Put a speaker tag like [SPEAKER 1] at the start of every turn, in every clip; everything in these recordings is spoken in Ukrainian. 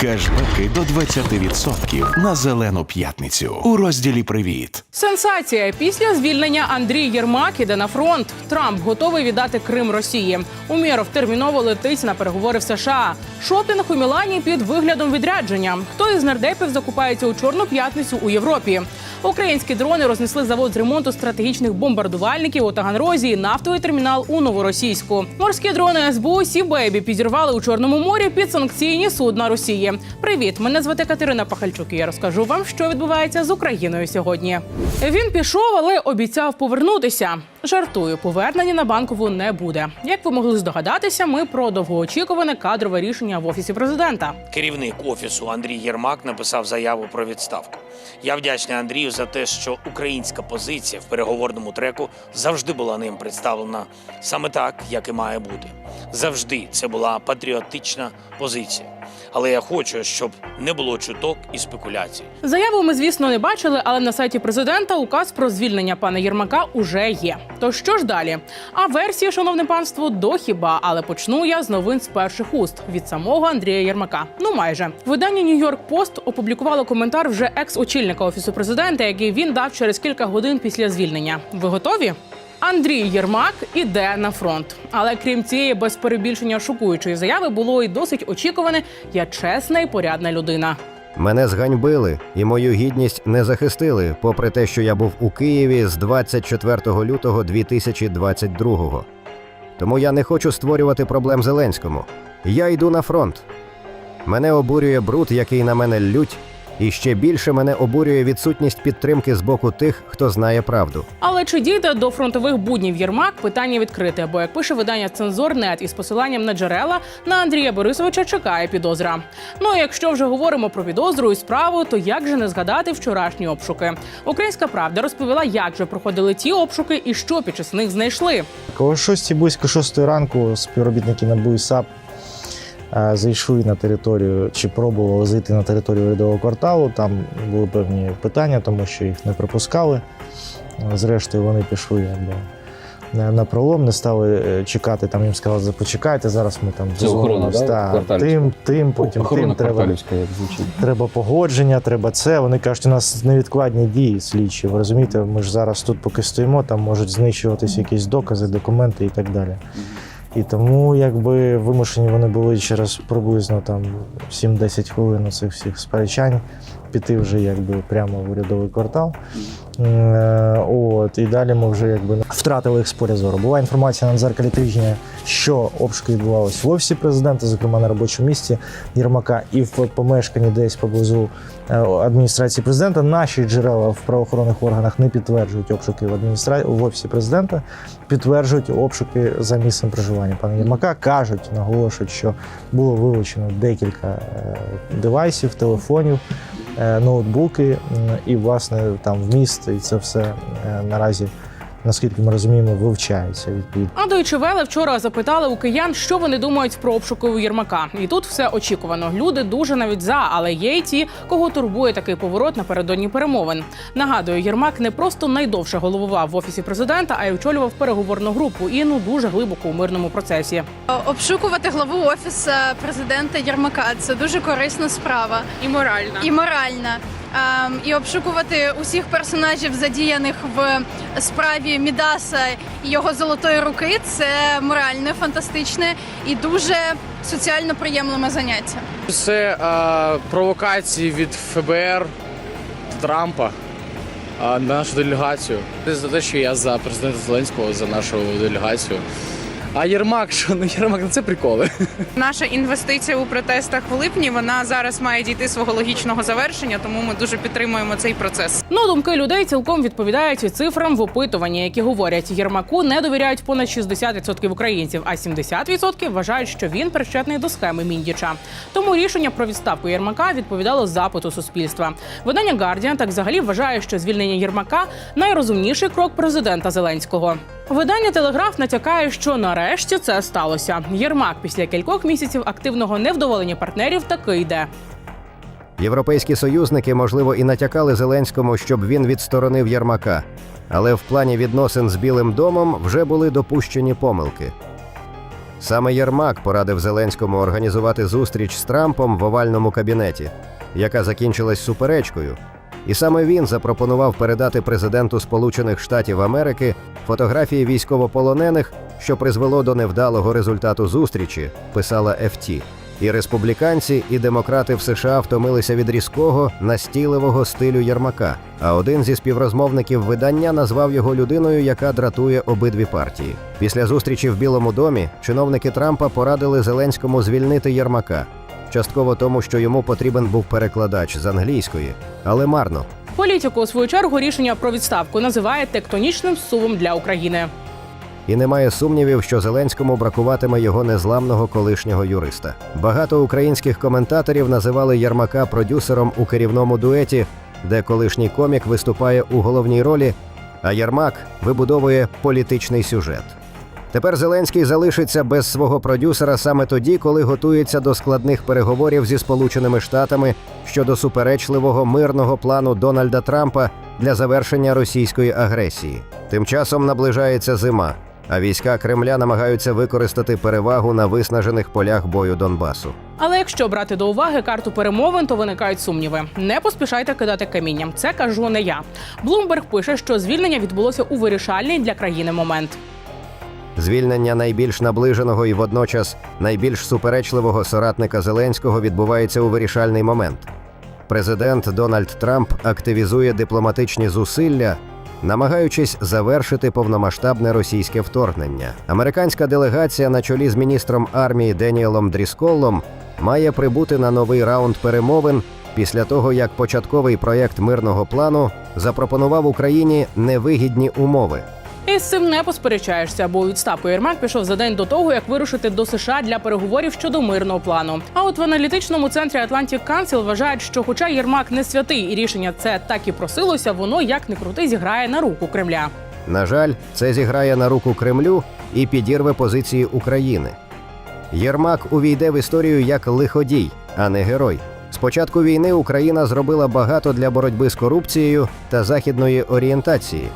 [SPEAKER 1] Кешбеки до 20% на зелену п'ятницю у розділі Привіт.
[SPEAKER 2] Сенсація після звільнення Андрій Єрмак іде на фронт. Трамп готовий віддати Крим Росії. Умєров терміново летить на переговори в США. Шопінг у Мілані під виглядом відрядження. Хто із нардепів закупається у чорну п'ятницю у Європі? Українські дрони рознесли завод з ремонту стратегічних бомбардувальників у Таганрозі, і нафтовий термінал у Новоросійську. Морські дрони СБУ Сі Бейбі підірвали у Чорному морі під санкційні судна Росії. Привіт, мене звати Катерина Пахальчук. і Я розкажу вам, що відбувається з Україною сьогодні. Він пішов, але обіцяв повернутися. Жартую, повернення на банкову не буде. Як ви могли здогадатися, ми про довгоочікуване кадрове рішення в офісі президента.
[SPEAKER 3] Керівник офісу Андрій Єрмак написав заяву про відставку. Я вдячний Андрію за те, що українська позиція в переговорному треку завжди була ним представлена саме так, як і має бути. Завжди це була патріотична позиція. Але я хочу, щоб не було чуток і спекуляцій.
[SPEAKER 2] Заяву ми, звісно, не бачили, але на сайті президента указ про звільнення пана Єрмака уже є. То що ж далі? А версії, шановне панство, до хіба, але почну я з новин з перших уст від самого Андрія Єрмака. Ну майже видання Нью-Йорк Пост опублікувало коментар вже екс-очільника офісу президента, який він дав через кілька годин після звільнення. Ви готові? Андрій Єрмак іде на фронт. Але крім цієї без перебільшення шокуючої заяви, було і досить очікуване. Я чесна і порядна людина.
[SPEAKER 4] Мене зганьбили і мою гідність не захистили, попри те, що я був у Києві з 24 лютого 2022-го. Тому я не хочу створювати проблем Зеленському. Я йду на фронт. Мене обурює бруд, який на мене лють, і ще більше мене обурює відсутність підтримки з боку тих, хто знає правду.
[SPEAKER 2] Але чи дійде до фронтових буднів Єрмак? Питання відкрите. Бо як пише видання Цензор.нет із посиланням на джерела, на Андрія Борисовича чекає підозра. Ну і якщо вже говоримо про підозру і справу, то як же не згадати вчорашні обшуки? Українська правда розповіла, як же проходили ті обшуки і що під час них знайшли.
[SPEAKER 5] О 6 близько 6 ранку співробітники НАБУ і САП зайшли на територію чи пробували зайти на територію урядового кварталу. Там були певні питання, тому що їх не пропускали. Е, Зрештою, вони пішли якби, на, пролом, не стали е, чекати. Там їм сказали, почекайте, зараз ми там
[SPEAKER 6] Це охорона, да,
[SPEAKER 5] Та, тим, тим, потім
[SPEAKER 6] Охорона
[SPEAKER 5] тим треба. Треба погодження, треба це. Вони кажуть, у нас невідкладні дії слідчі. Ви розумієте, ми ж зараз тут поки стоїмо, там можуть знищуватись якісь докази, документи і так далі. І тому якби вимушені вони були через приблизно там 7-10 хвилин цих всіх сперечань піти вже якби прямо в урядовий квартал. Е, От, і далі ми вже якби втратили їх з поля зору. Була інформація на дзеркалі тижня, що обшуки відбувалися в офісі президента, зокрема на робочому місці Єрмака, і в помешканні десь поблизу е, адміністрації президента. Наші джерела в правоохоронних органах не підтверджують обшуки в адміністра... в офісі президента, підтверджують обшуки за місцем проживання пана Єрмака. кажуть, наголошують, що було вилучено декілька е, девайсів, телефонів. Е, Ноутбуки і власне там вміст, і це все е, наразі, наскільки ми розуміємо, вивчається відповідно.
[SPEAKER 2] А Deutsche Welle вчора запитали у киян, що вони думають про обшуки у Єрмака. І тут все очікувано. Люди дуже навіть за, але є й ті, кого турбує такий поворот напередодні перемовин. Нагадую, Єрмак не просто найдовше головував в офісі президента, а й очолював переговорну групу і ну дуже глибоко у мирному процесі.
[SPEAKER 7] Обшукувати главу офісу президента Єрмака це дуже корисна справа
[SPEAKER 2] І моральна.
[SPEAKER 7] і моральна. Ем, І обшукувати усіх персонажів, задіяних в справі Мідаса і його золотої руки, це моральне, фантастичне і дуже соціально приємне заняття.
[SPEAKER 8] Це е, провокації від ФБР Трампа е, на нашу делегацію. Це за те, що я за президента Зеленського, за нашу делегацію. А Єрмак, що ну Єрмак, ну це приколи.
[SPEAKER 9] Наша інвестиція у протестах в липні вона зараз має дійти свого логічного завершення, тому ми дуже підтримуємо цей процес.
[SPEAKER 2] Ну, думки людей цілком відповідають цифрам в опитуванні, які говорять, Єрмаку не довіряють понад 60% українців, а 70% вважають, що він причетний до схеми Міндіча. Тому рішення про відставку Єрмака відповідало запиту суспільства. Видання Guardian так взагалі вважає, що звільнення Єрмака найрозумніший крок президента Зеленського. Видання Телеграф натякає, що нарешті це сталося. Єрмак після кількох місяців активного невдоволення партнерів таки йде.
[SPEAKER 4] Європейські союзники, можливо, і натякали Зеленському, щоб він відсторонив Єрмака. Але в плані відносин з Білим домом вже були допущені помилки. Саме Єрмак порадив Зеленському організувати зустріч з Трампом в овальному кабінеті, яка закінчилась суперечкою. І саме він запропонував передати президенту Сполучених Штатів Америки фотографії військовополонених, що призвело до невдалого результату зустрічі, писала FT. І республіканці, і демократи в США втомилися від різкого, настійливого стилю Єрмака. А один зі співрозмовників видання назвав його людиною, яка дратує обидві партії. Після зустрічі в Білому домі чиновники Трампа порадили Зеленському звільнити Єрмака, частково тому, що йому потрібен був перекладач з англійської, але марно.
[SPEAKER 2] Політику у свою чергу рішення про відставку називає тектонічним сувом для України.
[SPEAKER 4] І немає сумнівів, що Зеленському бракуватиме його незламного колишнього юриста. Багато українських коментаторів називали Єрмака продюсером у керівному дуеті, де колишній комік виступає у головній ролі, а Єрмак вибудовує політичний сюжет. Тепер Зеленський залишиться без свого продюсера саме тоді, коли готується до складних переговорів зі Сполученими Штатами щодо суперечливого мирного плану Дональда Трампа для завершення російської агресії. Тим часом наближається зима, а війська Кремля намагаються використати перевагу на виснажених полях бою Донбасу.
[SPEAKER 2] Але якщо брати до уваги карту перемовин, то виникають сумніви. Не поспішайте кидати камінням. Це кажу не я. Блумберг пише, що звільнення відбулося у вирішальний для країни момент.
[SPEAKER 4] Звільнення найбільш наближеного і водночас найбільш суперечливого соратника Зеленського відбувається у вирішальний момент. Президент Дональд Трамп активізує дипломатичні зусилля, намагаючись завершити повномасштабне російське вторгнення. Американська делегація на чолі з міністром армії Деніелом Дрісколлом має прибути на новий раунд перемовин після того, як початковий проєкт мирного плану запропонував Україні невигідні умови.
[SPEAKER 2] І з цим не посперечаєшся, бо у відставку Єрмак пішов за день до того, як вирушити до США для переговорів щодо мирного плану. А от в аналітичному центрі Atlantic Council вважають, що, хоча Єрмак не святий, і рішення це так і просилося, воно як не крути зіграє на руку Кремля.
[SPEAKER 4] На жаль, це зіграє на руку Кремлю і підірве позиції України. Єрмак увійде в історію як лиходій, а не герой. З початку війни Україна зробила багато для боротьби з корупцією та західної орієнтації.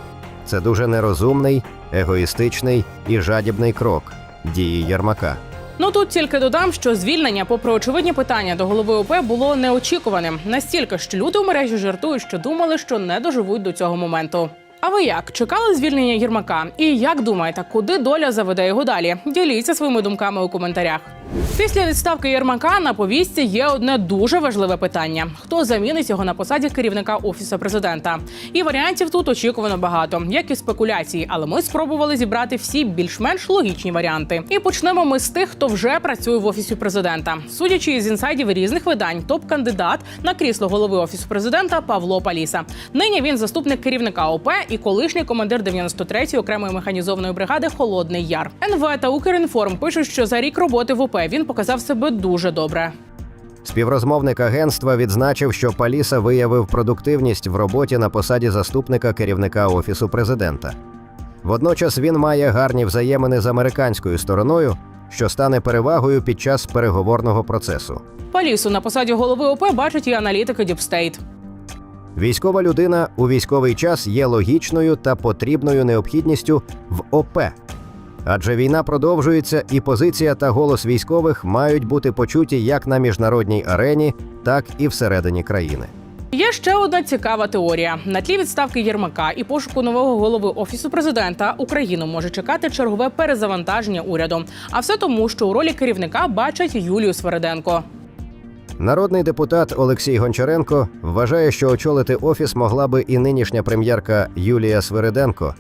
[SPEAKER 4] Це дуже нерозумний, егоїстичний і жадібний крок дії Єрмака.
[SPEAKER 2] Ну тут тільки додам, що звільнення, попри очевидні питання до голови ОП, було неочікуваним. Настільки, що люди у мережі жартують, що думали, що не доживуть до цього моменту. А ви як чекали звільнення Єрмака? І як думаєте, куди доля заведе його далі? Діліться своїми думками у коментарях. Після відставки Єрмака на повістці є одне дуже важливе питання: хто замінить його на посаді керівника офісу президента? І варіантів тут очікувано багато, як і спекуляції, але ми спробували зібрати всі більш-менш логічні варіанти. І почнемо ми з тих, хто вже працює в офісі президента. Судячи із інсайдів різних видань, топ-кандидат на крісло голови офісу президента Павло Паліса. Нині він заступник керівника ОП і колишній командир 93-ї окремої механізованої бригади Холодний Яр. НВ та Укрінформ пишуть, що за рік роботи в ОП він показав себе дуже добре.
[SPEAKER 4] Співрозмовник агентства відзначив, що Паліса виявив продуктивність в роботі на посаді заступника керівника офісу президента. Водночас він має гарні взаємини з американською стороною, що стане перевагою під час переговорного процесу.
[SPEAKER 2] Палісу на посаді голови ОП бачать і аналітики Діпстейт.
[SPEAKER 4] Військова людина у військовий час є логічною та потрібною необхідністю в ОП. Адже війна продовжується, і позиція та голос військових мають бути почуті як на міжнародній арені, так і всередині країни.
[SPEAKER 2] Є ще одна цікава теорія. На тлі відставки Єрмака і пошуку нового голови офісу президента Україну може чекати чергове перезавантаження уряду. А все тому, що у ролі керівника бачать Юлію Свериденко.
[SPEAKER 4] Народний депутат Олексій Гончаренко вважає, що очолити офіс могла би і нинішня прем'єрка Юлія Свириденко,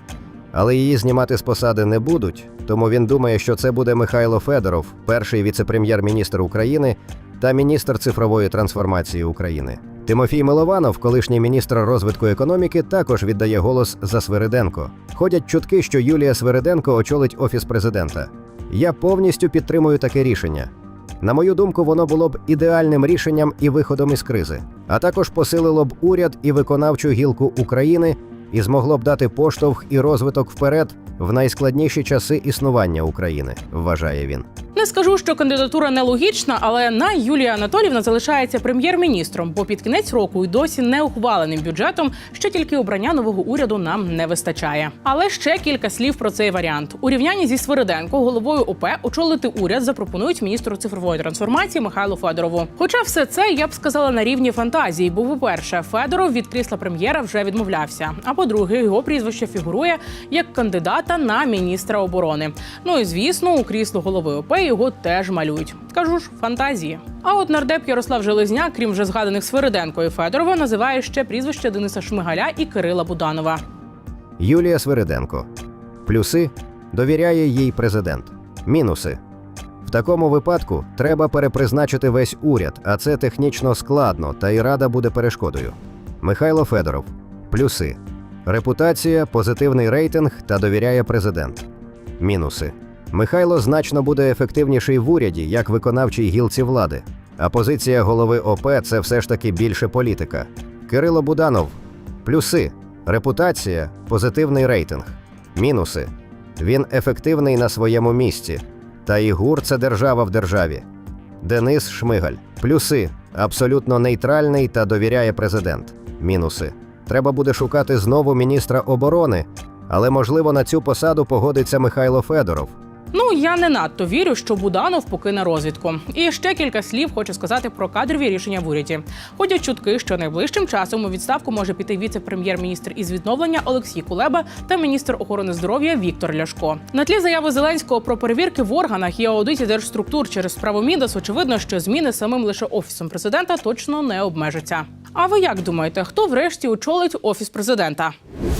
[SPEAKER 4] але її знімати з посади не будуть. Тому він думає, що це буде Михайло Федоров, перший віце-прем'єр-міністр України та міністр цифрової трансформації України. Тимофій Милованов, колишній міністр розвитку економіки, також віддає голос за Свириденко. Ходять чутки, що Юлія Свириденко очолить офіс президента. Я повністю підтримую таке рішення. На мою думку, воно було б ідеальним рішенням і виходом із кризи, а також посилило б уряд і виконавчу гілку України і змогло б дати поштовх і розвиток вперед в найскладніші часи існування України, вважає він.
[SPEAKER 2] Не скажу, що кандидатура нелогічна, але на Юлія Анатолівна залишається прем'єр-міністром, бо під кінець року й досі не ухваленим бюджетом ще тільки обрання нового уряду нам не вистачає. Але ще кілька слів про цей варіант. У рівнянні зі Свириденко головою ОП очолити уряд запропонують міністру цифрової трансформації Михайлу Федорову. Хоча все це я б сказала на рівні фантазії, бо, по-перше, Федоров від крісла прем'єра вже відмовлявся. А по-друге, його прізвище фігурує як кандидата на міністра оборони. Ну і звісно, у крісло голови ОП його теж малюють. Кажу ж, фантазії. А от нардеп Ярослав Железняк, крім вже згаданих Свириденко і Федорова, називає ще прізвище Дениса Шмигаля і Кирила Буданова.
[SPEAKER 4] Юлія Свириденко. Плюси довіряє їй президент. Мінуси. В такому випадку треба перепризначити весь уряд, а це технічно складно, та й рада буде перешкодою. Михайло Федоров. Плюси. Репутація, позитивний рейтинг та довіряє президент. Мінуси. Михайло значно буде ефективніший в уряді як виконавчій гілці влади. А позиція голови ОП це все ж таки більше політика. Кирило Буданов. Плюси. Репутація, позитивний рейтинг. Мінуси. Він ефективний на своєму місці. Та і ГУР це держава в державі. Денис Шмигаль. Плюси. Абсолютно нейтральний та довіряє президент. Мінуси. Треба буде шукати знову міністра оборони, але можливо на цю посаду погодиться Михайло Федоров.
[SPEAKER 2] Ну я не надто вірю, що Буданов покине розвідку. І ще кілька слів хочу сказати про кадрові рішення в уряді. Ходять чутки, що найближчим часом у відставку може піти віце-прем'єр-міністр із відновлення Олексій Кулеба та міністр охорони здоров'я Віктор Ляшко. На тлі заяви Зеленського про перевірки в органах і аудиті держструктур через справу Мідас, очевидно, що зміни самим лише офісом президента точно не обмежаться. А ви як думаєте, хто врешті очолить офіс президента?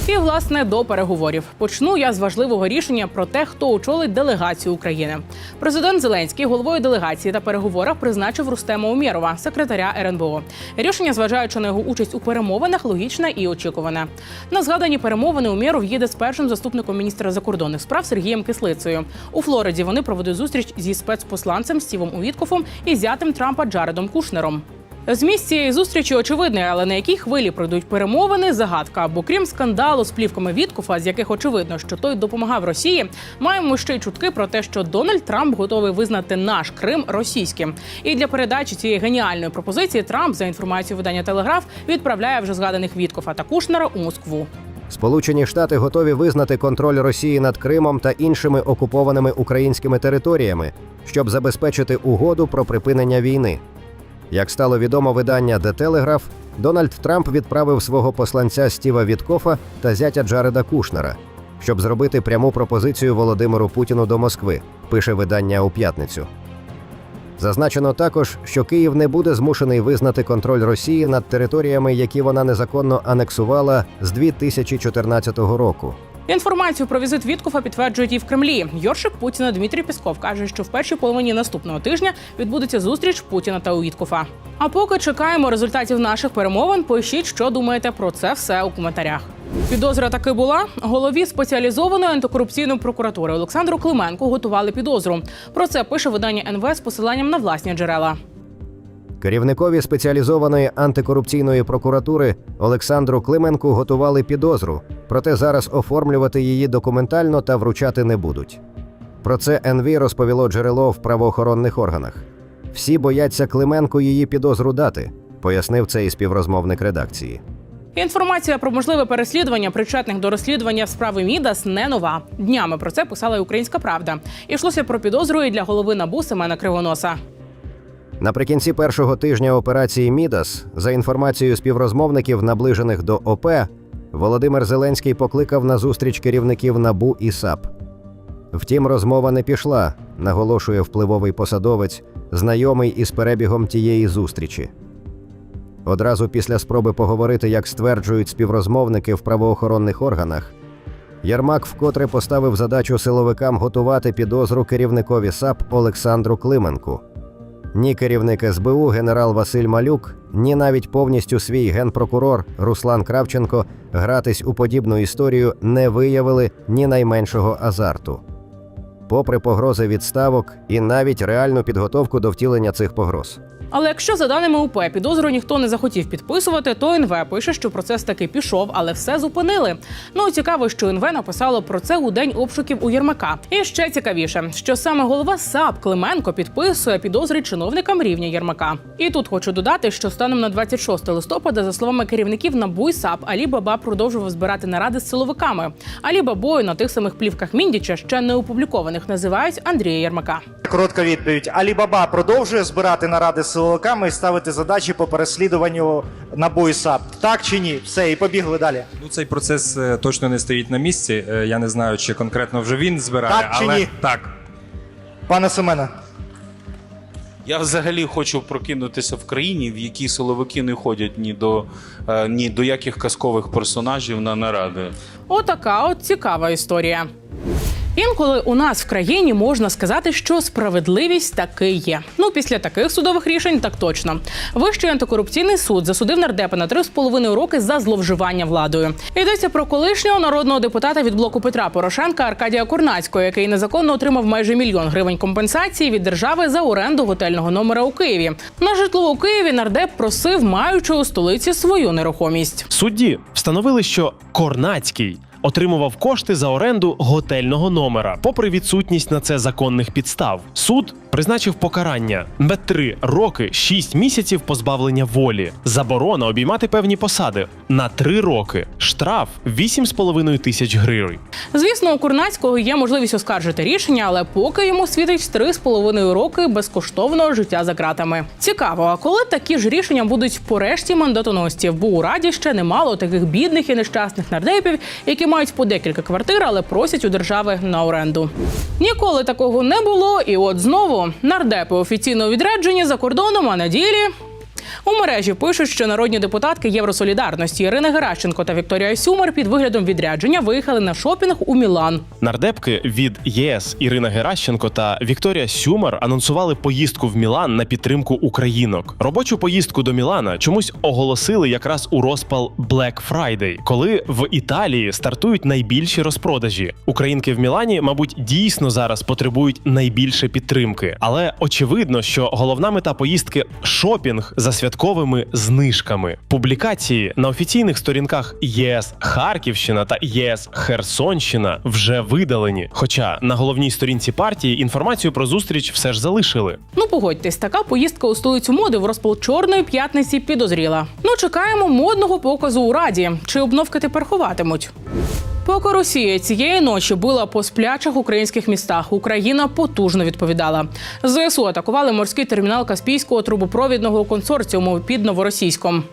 [SPEAKER 2] І власне до переговорів почну я з важливого рішення про те, хто очолить делегацію України. Президент Зеленський головою делегації та переговорах призначив Рустема Умєрова, секретаря РНБО. Рішення, зважаючи на його участь у перемовинах, логічне і очікуване. На згадані перемовини Умєров їде з першим заступником міністра закордонних справ Сергієм Кислицею. У Флориді вони проведуть зустріч зі спецпосланцем Стівом Увіткофом і зятем Трампа Джаредом Кушнером. Зміст цієї зустрічі очевидний, але на якій хвилі пройдуть перемовини загадка. Бо крім скандалу з плівками Віткофа, з яких очевидно, що той допомагав Росії, маємо ще й чутки про те, що Дональд Трамп готовий визнати наш Крим російським. І для передачі цієї геніальної пропозиції Трамп, за інформацією видання Телеграф, відправляє вже згаданих Віткофа та Кушнера у Москву.
[SPEAKER 4] Сполучені Штати готові визнати контроль Росії над Кримом та іншими окупованими українськими територіями, щоб забезпечити угоду про припинення війни. Як стало відомо видання The Telegraph, Дональд Трамп відправив свого посланця Стіва Віткофа та зятя Джареда Кушнера, щоб зробити пряму пропозицію Володимиру Путіну до Москви, пише видання у п'ятницю. Зазначено також, що Київ не буде змушений визнати контроль Росії над територіями, які вона незаконно анексувала з 2014 року.
[SPEAKER 2] Інформацію про візит Віткофа підтверджують і в Кремлі. Йоршик Путіна Дмитрій Пісков каже, що в першій половині наступного тижня відбудеться зустріч Путіна та Віткофа. А поки чекаємо результатів наших перемовин, пишіть, що думаєте про це все у коментарях. Підозра таки була. Голові спеціалізованої антикорупційної прокуратури Олександру Клименку готували підозру. Про це пише видання НВ з посиланням на власні джерела.
[SPEAKER 4] Керівникові спеціалізованої антикорупційної прокуратури Олександру Клименку готували підозру, проте зараз оформлювати її документально та вручати не будуть. Про це НВ розповіло джерело в правоохоронних органах. Всі бояться Клименку її підозру дати, пояснив цей співрозмовник редакції.
[SPEAKER 2] Інформація про можливе переслідування причетних до розслідування справи Мідас не нова. Днями про це писала й Українська Правда. Ішлося про підозру і для голови НАБУ Семена Кривоноса.
[SPEAKER 4] Наприкінці першого тижня операції Мідас, за інформацією співрозмовників, наближених до ОП, Володимир Зеленський покликав на зустріч керівників НАБУ і САП. Втім, розмова не пішла, наголошує впливовий посадовець, знайомий із перебігом тієї зустрічі. Одразу після спроби поговорити, як стверджують співрозмовники в правоохоронних органах, Ярмак вкотре поставив задачу силовикам готувати підозру керівникові САП Олександру Клименку. Ні керівник СБУ генерал Василь Малюк, ні навіть повністю свій генпрокурор Руслан Кравченко гратись у подібну історію не виявили ні найменшого азарту. Попри погрози відставок і навіть реальну підготовку до втілення цих погроз.
[SPEAKER 2] Але якщо за даними УП підозру ніхто не захотів підписувати, то НВ пише, що процес таки пішов, але все зупинили. Ну цікаво, що НВ написало про це у день обшуків у Єрмака. І ще цікавіше, що саме голова САП Клименко підписує підозри чиновникам рівня Єрмака. І тут хочу додати, що станом на 26 листопада, за словами керівників НАБУ і САП, Алі Баба продовжував збирати наради з силовиками. Алі Бабою на тих самих плівках Міндіча, ще не опублікованих, називають Андрія Єрмака.
[SPEAKER 5] Коротка відповідь. Алібаба продовжує збирати наради з силовиками і ставити задачі по переслідуванню НАБУ і САП. Так чи ні? Все, і побігли далі.
[SPEAKER 6] Ну, цей процес е, точно не стоїть на місці. Е, Я не знаю, чи конкретно вже він збирає,
[SPEAKER 5] Так чи
[SPEAKER 6] але
[SPEAKER 5] ні?
[SPEAKER 6] так.
[SPEAKER 5] Пане Семене.
[SPEAKER 10] Я взагалі хочу прокинутися в країні, в якій силовики не ходять ні до, е, ні до яких казкових персонажів на наради.
[SPEAKER 2] Отака от цікава історія. Інколи у нас в країні можна сказати, що справедливість таки є. Ну, після таких судових рішень так точно. Вищий антикорупційний суд засудив нардепа на 3,5 роки за зловживання владою. Йдеться про колишнього народного депутата від блоку Петра Порошенка Аркадія Курнацького, який незаконно отримав майже мільйон гривень компенсації від держави за оренду готельного номера у Києві. На житло у Києві нардеп просив, маючи у столиці свою нерухомість.
[SPEAKER 11] Судді встановили, що Корнацький отримував кошти за оренду готельного номера, попри відсутність на це законних підстав. Суд призначив покарання на три роки, шість місяців позбавлення волі, заборона обіймати певні посади на три роки, штраф 8,5 тисяч гривень.
[SPEAKER 2] Звісно, у Курнацького є можливість оскаржити рішення, але поки йому світить 3,5 роки безкоштовного життя за ґратами. Цікаво, а коли такі ж рішення будуть по решті мандатоносців? Бо у раді ще немало таких бідних і нещасних нардепів, які мають по декілька квартир, але просять у держави на оренду. Ніколи такого не було, і от знову нардепи офіційно відряджені за кордоном, а на ділі у мережі пишуть, що народні депутатки Євросолідарності Ірина Геращенко та Вікторія Сюмер під виглядом відрядження виїхали на шопінг у Мілан.
[SPEAKER 11] Нардепки від ЄС Ірина Геращенко та Вікторія Сюмар анонсували поїздку в Мілан на підтримку українок. Робочу поїздку до Мілана чомусь оголосили якраз у розпал Black Friday, коли в Італії стартують найбільші розпродажі. Українки в Мілані, мабуть, дійсно зараз потребують найбільше підтримки, але очевидно, що головна мета поїздки шопінг за святковими знижками. Публікації на офіційних сторінках ЄС Харківщина та ЄС Херсонщина вже видалені. Хоча на головній сторінці партії інформацію про зустріч все ж залишили.
[SPEAKER 2] Ну погодьтесь, така поїздка у столицю моди в розпал чорної п'ятниці підозріла. Ну чекаємо модного показу у раді. Чи обновки тепер ховатимуть? Поки Росія цієї ночі била по сплячих українських містах, Україна потужно відповідала. ЗСУ атакували морський термінал Каспійського трубопровідного консорціуму під Новоросійськом.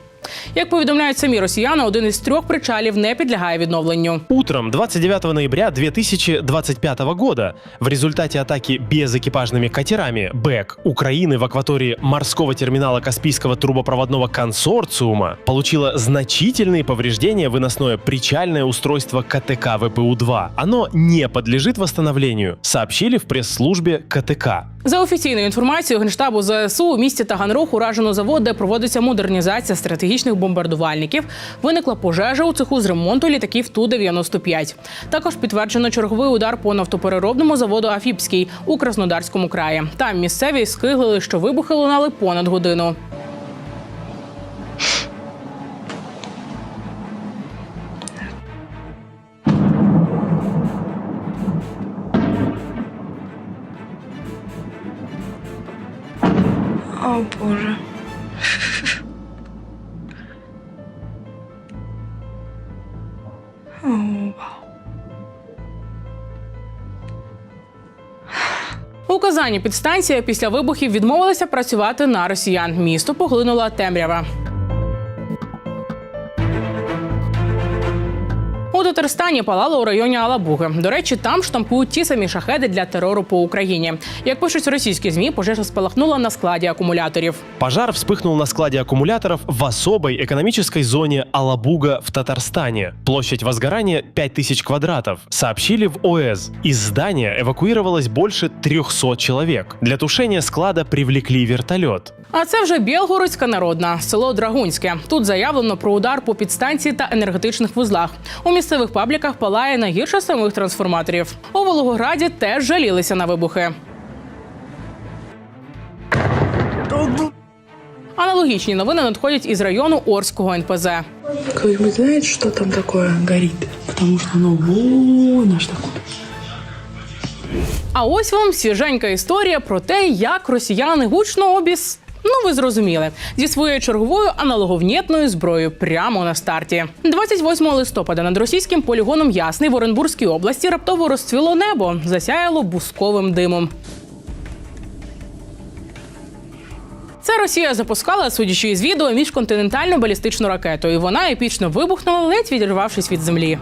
[SPEAKER 2] Як повідомляють самі росіяни, один із трьох причалів не підлягає відновленню.
[SPEAKER 11] Утром 29 ноября 2025 года в результате атаки безэкипажными катерами БЭК Украины в акватории морского терминала Каспийского трубопроводного консорциума получило значительные повреждения выносное причальное устройство КТК ВПУ-2. Оно не подлежит восстановлению, сообщили в пресс-службе КТК.
[SPEAKER 2] За офіційною інформацією генштабу ЗСУ у місті Таганрог уражено завод, де проводиться модернізація стратегічних бомбардувальників. Виникла пожежа у цеху з ремонту літаків ту 95 Також підтверджено черговий удар по нафтопереробному заводу Афіпський у Краснодарському краї. Там місцеві скиглили, що вибухи лунали понад годину. Казані підстанція після вибухів відмовилася працювати на росіян. Місто поглинула темрява. Татарстані палало у районі Алабуги. До речі, там штампують ті самі шахеди для терору по Україні. Як пишуть російські змі, пожежа спалахнула на складі акумуляторів.
[SPEAKER 11] Пожар вспыхнул на складе аккумуляторов в особой экономической зоне Алабуга в Татарстане. Площадь возгорания 5000 квадратов, сообщили в ОЭС. Из здания эвакуировалось больше 300 человек. Для тушения склада привлекли вертолет.
[SPEAKER 2] А це вже Білгородська народна, село Драгунське. Тут заявлено про удар по підстанції та енергетичних вузлах. У місцевих пабліках палає найгірше самих трансформаторів. У Волгограді теж жалілися на вибухи. Аналогічні новини надходять із району Орського НПЗ.
[SPEAKER 12] Кто-нибудь знает, что там такое горит? Потому что оно вон аж такое.
[SPEAKER 2] А ось вам свіженька історія про те, як росіяни гучно обіс. Ну, ви зрозуміли, зі своєю черговою аналоговнєтною зброєю прямо на старті. 28 листопада над російським полігоном Ясний в Оренбурзькій області раптово розцвіло небо, засяяло бусковим димом. Це Росія запускала, судячи із відео, міжконтинентальну балістичну ракету, і вона епічно вибухнула, ледь відірвавшись від землі.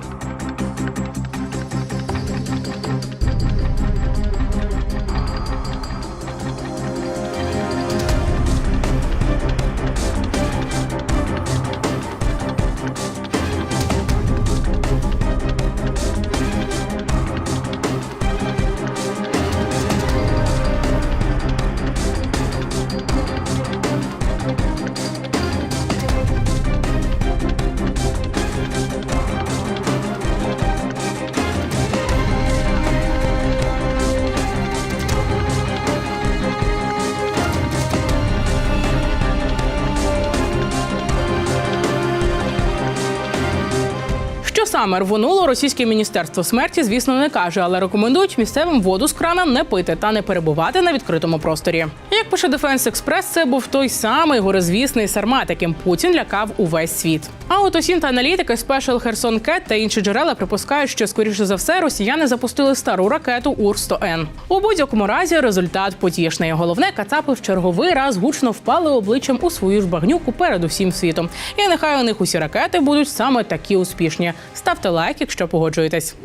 [SPEAKER 2] Саме рвонуло російське міністерство смерті, звісно, не каже, але рекомендують місцевим воду з крана не пити та не перебувати на відкритому просторі. Як пише Дефенс Експрес, це був той самий горизвісний сармат, яким Путін лякав увесь світ. А от осін та аналітики Special Херсон Кет та інші джерела припускають, що скоріше за все росіяни запустили стару ракету Ур-100Н. У будь-якому разі результат потішний. Головне, кацапи в черговий раз гучно впали обличчям у свою ж багнюку перед усім світом. І нехай у них усі ракети будуть саме такі успішні. Ставте лайк, якщо погоджуєтесь.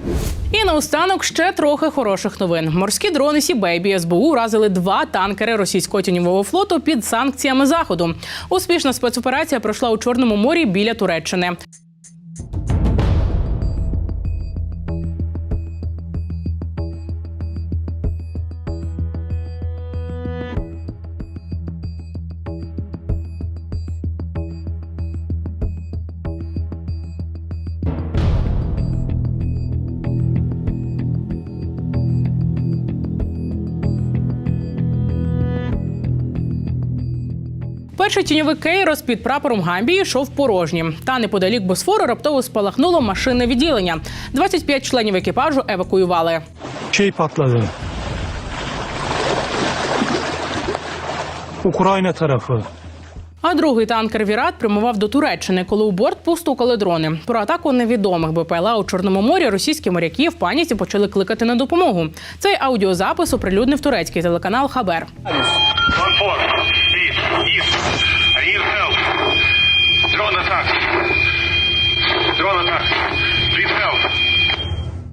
[SPEAKER 2] І наостанок ще трохи хороших новин. Морські дрони Сі Бейбі СБУ уразили два танкери російського тіньового флоту під санкціями заходу. Успішна спецоперація пройшла у Чорному морі біля Туреччини. Туреччини. Перший тіньовий кейрос під прапором Гамбії йшов порожнім. Та неподалік Босфору раптово спалахнуло машинне відділення. 25 членів екіпажу евакуювали.
[SPEAKER 13] Şey patladı. Ukrayna tarafı.
[SPEAKER 2] А другий танкер Вірат прямував до Туреччини, коли у борт постукали дрони. Про атаку невідомих БПЛА у Чорному морі російські моряки в паніці почали кликати на допомогу. Цей аудіозапис оприлюднив турецький телеканал Хабер.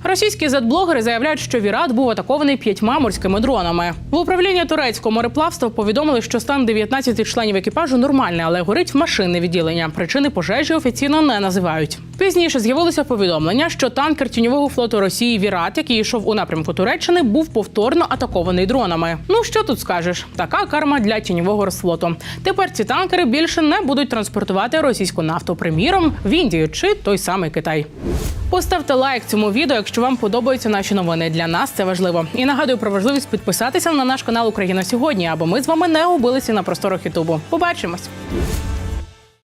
[SPEAKER 2] Російські зетблогери заявляють, що Вірат був атакований п'ятьма морськими дронами. В управлінні турецького мореплавства повідомили, що стан 19 членів екіпажу нормальний, але горить машинне відділення. Причини пожежі офіційно не називають. Пізніше з'явилося повідомлення, що танкер тіньового флоту Росії Вірат, який йшов у напрямку Туреччини, був повторно атакований дронами. Ну що тут скажеш? Така карма для тіньового розфлоту. Тепер ці танкери більше не будуть транспортувати російську нафту, приміром в Індію чи той самий Китай. Поставте лайк цьому відео, якщо вам подобаються наші новини. Для нас це важливо. І нагадую про важливість підписатися на наш канал Україна сьогодні, аби ми з вами не губилися на просторах Ютубу. Побачимось.